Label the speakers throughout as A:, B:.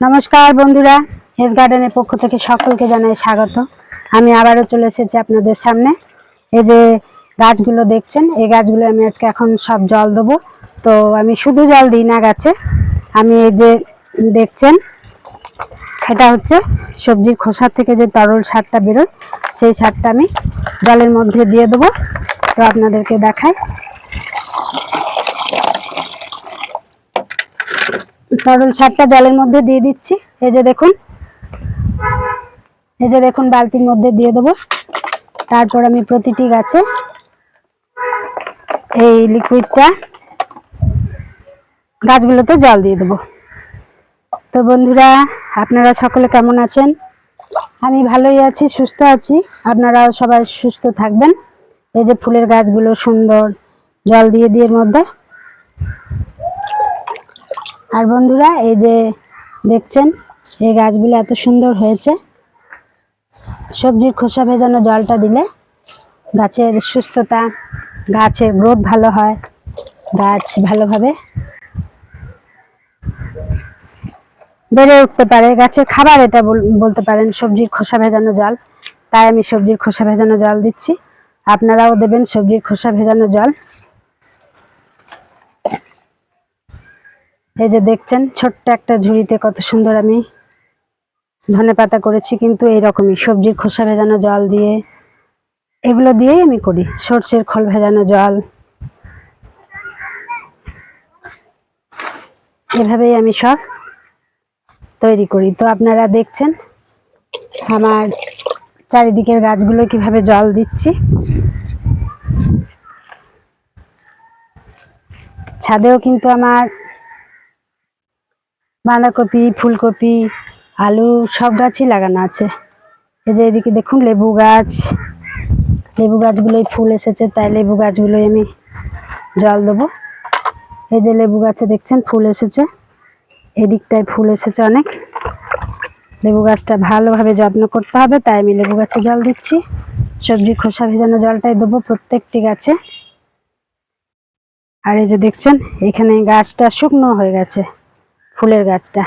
A: নমস্কার বন্ধুরা হেস গার্ডেনের পক্ষ থেকে সকলকে জানাই স্বাগত। আমি আবারও চলে এসেছি আপনাদের সামনে। এই যে গাছগুলো দেখছেন, এই গাছগুলো আমি আজকে এখন সব জল দেবো। তো আমি শুধু জল দিই না গাছে, আমি এই যে দেখছেন, এটা হচ্ছে সবজির খোসা থেকে যে তরল সারটা বেরোয়, সেই সারটা আমি জলের মধ্যে দিয়ে দেবো। তো আপনাদেরকে দেখাই তরল সারটা জলের মধ্যে দিয়ে দিচ্ছি। এই যে দেখুন। এই যে দেখুন, বালতির মধ্যে দিয়ে দেবো। তারপর আমি প্রতিটি গাছে এই লিকুইডটা গাছগুলোতে জল দিয়ে দেবো। তো বন্ধুরা, আপনারা সকলে কেমন আছেন? আমি ভালোই আছি, সুস্থ আছি। আপনারাও সবাই সুস্থ থাকবেন। এই যে ফুলের গাছগুলো সুন্দর জল দিয়ে দিয়ে মধ্যে আর বন্ধুরা, এই যে দেখছেন, এই গাছগুলো এত সুন্দর হয়েছে। সবজির খোসা ভেজানো জলটা দিলে গাছের সুস্থতা গাছের গ্রোথ ভালো হয়, গাছ ভালোভাবে বেড়ে উঠতে পারে। গাছের খাবার এটা বল- বলতে পারেন, সবজির খোসা ভেজানো জল। তাই আমি সবজির খোসা ভেজানো জল দিচ্ছি। আপনারাও দেবেন সবজির খোসা ভেজানো জল। এই যে দেখছেন, ছোট্ট একটা ঝুড়িতে কত সুন্দর আমি ধনে পাতা করেছি, কিন্তু এইরকমই সবজির খোসা ভেজানো জল দিয়ে। এগুলো দিয়েই আমি করি, সর্ষের খোল ভেজানো জল। এভাবেই আমি সব তৈরি করি। তো আপনারা দেখছেন, আমার চারিদিকের গাছগুলো কীভাবে জল দিচ্ছি। ছাদেও কিন্তু আমার বাঁধাকপি, ফুলকপি, আলু সব গাছই লাগানো আছে। এই যে এদিকে দেখুন লেবু গাছ। লেবু গাছগুলোই ফুল এসেছে, তাই লেবু গাছগুলোই আমি জল দেবো। এই যে লেবু গাছে দেখছেন ফুল এসেছে। এদিকটায় ফুল এসেছে অনেক। লেবু গাছটা ভালোভাবে যত্ন করতে হবে, তাই আমি লেবু গাছে জল দিচ্ছি। সবজি খোসা ভেজানো জলটাই দেবো প্রত্যেকটি গাছে। আর এই যে দেখছেন, এখানে গাছটা শুকনো হয়ে গেছে। ফুলের গাছটা।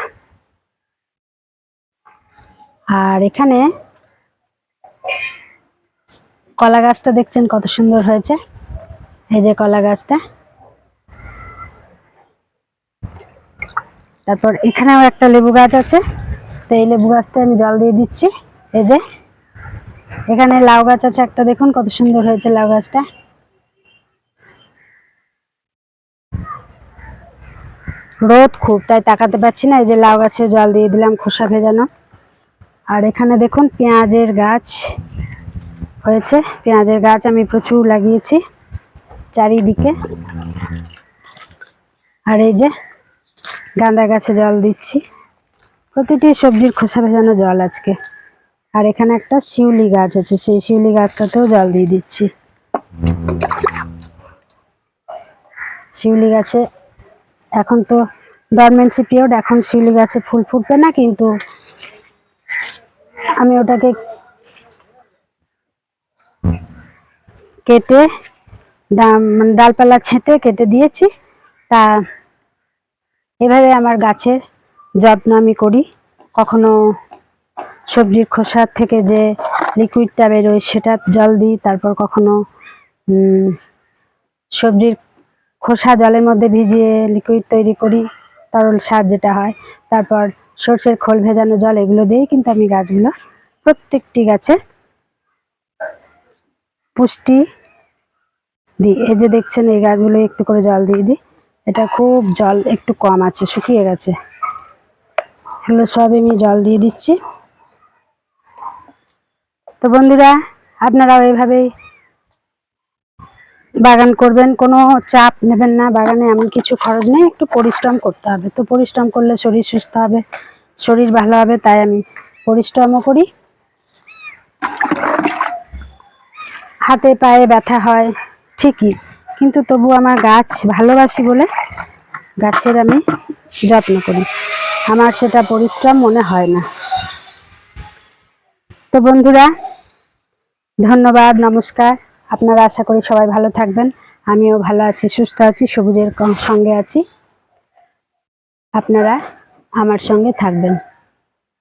A: আর এখানে কলা গাছটা দেখছেন কত সুন্দর হয়েছে। এই যে কলা গাছটা। তারপর এখানেও একটা লেবু গাছ আছে। তো এই লেবু গাছটা আমি জল দিয়ে দিচ্ছি। এই যে এখানে লাউ গাছ আছে একটা, দেখুন কত সুন্দর হয়েছে লাউ গাছটা। রোদ খুব, তাই তাকাতে পারছি না, এই যে লাউ গাছে জল দিয়ে দিলাম খোসা ভেজানো। আর এখানে দেখুন পেঁয়াজের গাছ হয়েছে, পেঁয়াজের গাছ আমি প্রচুর লাগিয়েছি চারিদিকে। আর এই যে গাঁদা গাছে জল দিচ্ছি, প্রতিটি সবজির খোসা ভেজানো জল আজকে। আর এখানে একটা শিউলি গাছ আছে, সেই শিউলি গাছটাতেও জল দিয়ে দিচ্ছি। শিউলি গাছে এখন তো ডরমেন্সি পিরিয়ড এখন শিউলি গাছে ফুল ফুটবে না, কিন্তু আমি ওটাকে কেটে মানে ডালপালা ছেঁটে কেটে দিয়েছি। তা এভাবে আমার গাছের যত্ন আমি করি। কখনো সবজির খোসার থেকে যে লিকুইডটা বেরোয় সেটা জল দিই, তারপর কখনো সবজির খোসা জলের মধ্যে ভিজিয়ে লিকুইড তৈরি করি, তরল সার যেটা হয়। তারপর সর্ষের খোল ভেজানো জল, এগুলো দিয়েই কিন্তু আমি গাছগুলো প্রত্যেকটি গাছে পুষ্টি দিই। এই যে দেখছেন, এই গাছগুলো একটু করে জল দিয়ে দিই। এটা খুব জল একটু কম আছে, শুকিয়ে গেছে। এগুলো সব আমি জল দিয়ে দিচ্ছি। তো বন্ধুরা, আপনারাও এইভাবেই বাগান করবেন, কোনো চাপ নেবেন না বাগানে, এমন কিছু খরচ নেই, একটু পরিশ্রম করতে হবে। তো পরিশ্রম করলে শরীর সুস্থ হবে, শরীর ভালো হবে, তাই আমি পরিশ্রমও করি। হাতে পায়ে ব্যথা হয়, ঠিকই, কিন্তু তবু আমার গাছ ভালোবাসি বলে গাছের আমি যত্ন করি। আমার সেটা পরিশ্রম মনে হয় না। তো বন্ধুরা, ধন্যবাদ, নমস্কার। আপনারা আশা করি সবাই ভালো থাকবেন। আমিও ভালো আছি, সুস্থ আছি, সবুজের সঙ্গে আছি। আপনারা আমার সঙ্গে থাকবেন।